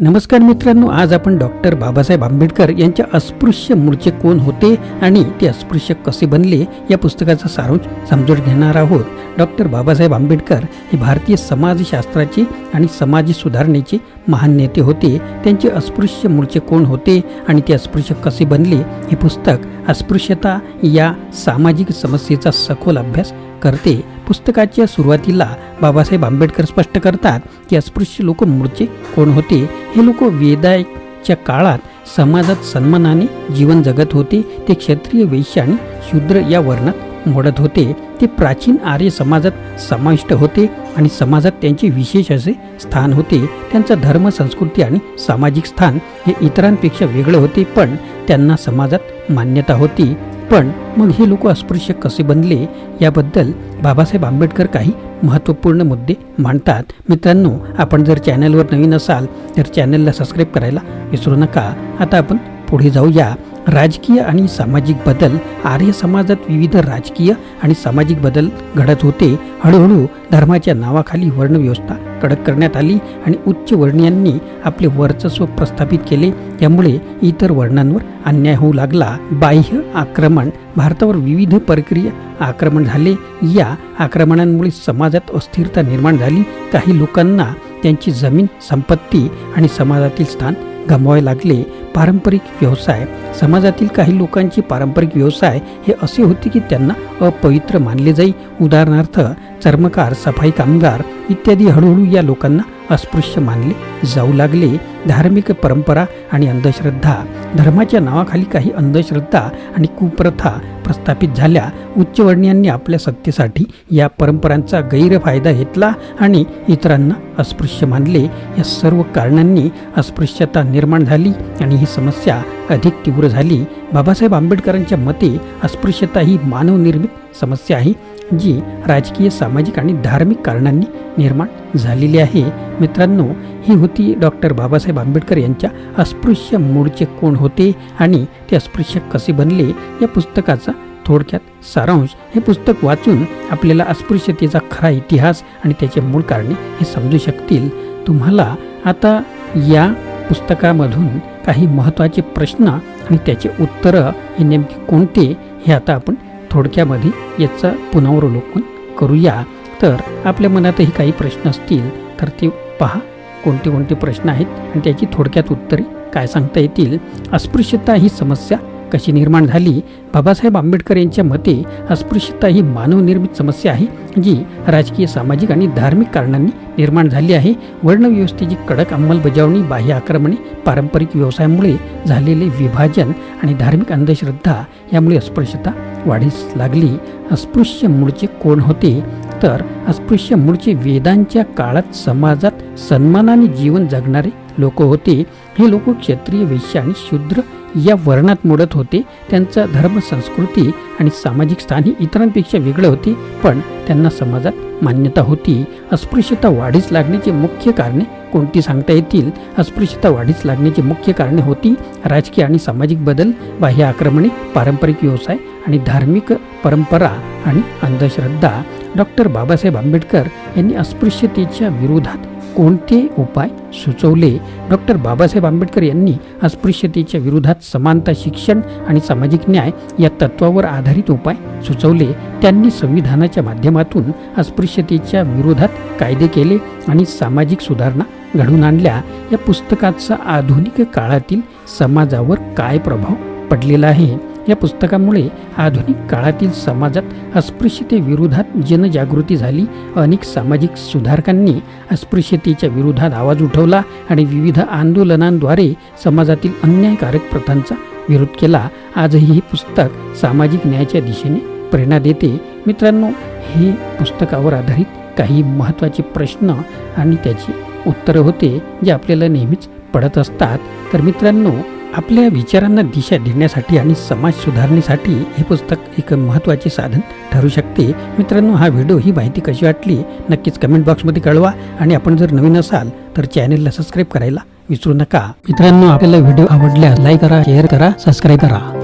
नमस्कार मित्रांनो आज आपण डॉक्टर बाबासाहेब आंबेडकर यांच्या अस्पृश्य मूळचे कोण होते आणि ते अस्पृश्य कसे बनले या पुस्तकाचा सारांश समजून घेणार आहोत. डॉक्टर बाबासाहेब आंबेडकर हे भारतीय समाजशास्त्राचे आणि समाज सुधारणेचे महान नेते होते. त्यांचे अस्पृश्य मूळचे कोण होते आणि ते अस्पृश्य कसे बनले हे पुस्तक अस्पृश्यता या सामाजिक समस्येचा सखोल अभ्यास करते. पुस्तकाच्या सुरुवातीला बाबासाहेब आंबेडकर स्पष्ट करतात की अस्पृश्य लोक मूळचे कोण होते? हे लोक वेदाच्या काळात समाजात सन्मानाने जीवन जगत होते. ते क्षत्रिय वैश्य आणि शूद्र या वर्णात मोडत होते ते प्राचीन आर्य समाजात समाविष्ट होते आणि समाजात त्यांचे विशेष असे स्थान होते. त्यांचा धर्म संस्कृती आणि सामाजिक स्थान हे इतरांपेक्षा वेगळं होते पण त्यांना समाजात मान्यता होती. पण मग हे लोक अस्पृश्य कसे बनले? याबद्दल बाबासाहेब आंबेडकर काही महत्त्वपूर्ण मुद्दे मांडतात. मित्रांनो आपण जर चॅनलवर नवीन असाल तर चॅनलला सबस्क्राईब करायला विसरू नका. आता आपण पुढे जाऊया. राजकीय आणि सामाजिक बदल आर्य समाजात विविध राजकीय आणि सामाजिक बदल घडत होते. हळूहळू धर्माच्या नावाखाली वर्णव्यवस्था कडक करण्यात आली आणि उच्च वर्णीयांनी आपले वर्चस्व प्रस्थापित केले. त्यामुळे इतर वर्णांवर अन्याय होऊ लागला. बाह्य आक्रमण भारतावर विविध प्रक्रिया आक्रमण झाले. या आक्रमणांमुळे समाजात अस्थिरता निर्माण झाली. काही लोकांना त्यांची जमीन संपत्ती आणि समाजातील स्थान गमवावे लागले. पारंपरिक व्यवसाय. समाजातील काही लोकांची पारंपरिक व्यवसाय हे असे होते की त्यांना अपवित्र मानले जाई. उदाहरणार्थ चर्मकार सफाई कामगार इत्यादी हळूहळू या लोकांना अस्पृश्य मानले जाऊ लागले धार्मिक परंपरा आणि अंधश्रद्धा. धर्माच्या नावाखाली काही अंधश्रद्धा आणि कुप्रथा प्रस्थापित झाल्या. उच्चवर्णीयांनी आपल्या सत्तेसाठी या परंपरांचा गैरफायदा घेतला आणि इतरांना अस्पृश्य मानले. या सर्व कारणांनी अस्पृश्यता निर्माण झाली आणि ही समस्या अधिक तीव्र झाली. बाबासाहेब आंबेडकरांच्या मते अस्पृश्यता ही मानवनिर्मित समस्या आहे. जी राजकीय सामाजिक आणि धार्मिक कारणांनी निर्माण झालेली आहे. मित्रांनो ही होती डॉक्टर बाबासाहेब आंबेडकर यांच्या अस्पृश्य मूळचे कोण होते आणि ते अस्पृश्य कसे बनले या पुस्तकाचा थोडक्यात सारांश. हे पुस्तक वाचून आपल्याला अस्पृश्यतेचा खरा इतिहास आणि त्याचे मूळ कारणे हे समजू शकतील. तुम्हाला आता या पुस्तकामधून काही महत्त्वाचे प्रश्न आणि त्याचे उत्तरं हे नेमके कोणते हे आता आपण थोडक्यामध्ये याचं पुनरावलोकन करूया. तर आपल्या मनातही काही प्रश्न असतील तर ते पहा. कोणते कोणते प्रश्न आहेत आणि त्याची थोडक्यात उत्तरे काय सांगता येतील? अस्पृश्यता ही समस्या कशी निर्माण झाली? बाबासाहेब आंबेडकर यांच्या मते अस्पृश्यता ही मानवनिर्मित समस्या आहे जी राजकीय सामाजिक आणि धार्मिक कारणांनी निर्माण झाली आहे. वर्णव्यवस्थेची कडक अंमलबजावणी बाह्य आक्रमणे पारंपरिक व्यवसायामुळे झालेले विभाजन आणि धार्मिक अंधश्रद्धा यामुळे अस्पृश्यता वाढीस लागली अस्पृश्य मूळचे कोण होते? तर अस्पृश्य मूळचे वेदांच्या काळात समाजात सन्मानाने जीवन जगणारे लोक होते. हे लोक क्षत्रिय वैश्य आणि शूद्र या वर्णात मोडत होते. त्यांचा धर्म संस्कृती आणि सामाजिक स्थान ही इतरांपेक्षा वेगळं होते पण त्यांना समाजात मान्यता होती. अस्पृश्यता वाढीस लागण्याची मुख्य कारणे कोणती सांगता येतील? अस्पृश्यता वाढीस लागण्याची मुख्य कारणे होती राजकीय आणि सामाजिक बदल बाह्य आक्रमणे पारंपरिक व्यवसाय आणि धार्मिक परंपरा आणि अंधश्रद्धा. डॉक्टर बाबासाहेब आंबेडकर यांनी अस्पृश्यतेच्या विरोधात कोणते उपाय सुचवले? डॉक्टर बाबासाहेब आंबेडकर यांनी अस्पृश्यतेच्या विरोधात समानता शिक्षण आणि सामाजिक न्याय या तत्वावर आधारित उपाय सुचवले. त्यांनी संविधानाच्या माध्यमातून अस्पृश्यतेच्या विरोधात कायदे केले आणि सामाजिक सुधारणा घडवून आणल्या. या पुस्तकाचा आधुनिक काळातील समाजावर काय प्रभाव पडलेला आहे? या पुस्तकामुळे आधुनिक काळातील समाजात अस्पृश्यतेविरोधात जनजागृती झाली. अनेक सामाजिक सुधारकांनी अस्पृश्यतेच्या विरोधात आवाज उठवला आणि विविध आंदोलनांद्वारे समाजातील अन्यायकारक प्रथांचा विरोध केला. आजही हे पुस्तक सामाजिक न्यायाच्या दिशेने प्रेरणा देते. मित्रांनो हे पुस्तकावर आधारित काही महत्त्वाचे प्रश्न आणि त्याची उत्तरं होते जे आपल्याला नेहमीच पडत असतात. तर मित्रांनो आपल्या विचारांना दिशा देण्यासाठी आणि समाज सुधारणेसाठी हे पुस्तक एक महत्त्वाचे साधन ठरू शकते. मित्रांनो हा व्हिडिओ ही माहिती कशी वाटली? नक्कीच कमेंट बॉक्समध्ये कळवा. आणि आपण जर नवीन असाल तर चॅनेलला सबस्क्राईब करायला विसरू नका. मित्रांनो आपल्याला व्हिडिओ आवडल्यास लाईक करा शेअर करा सबस्क्राईब करा.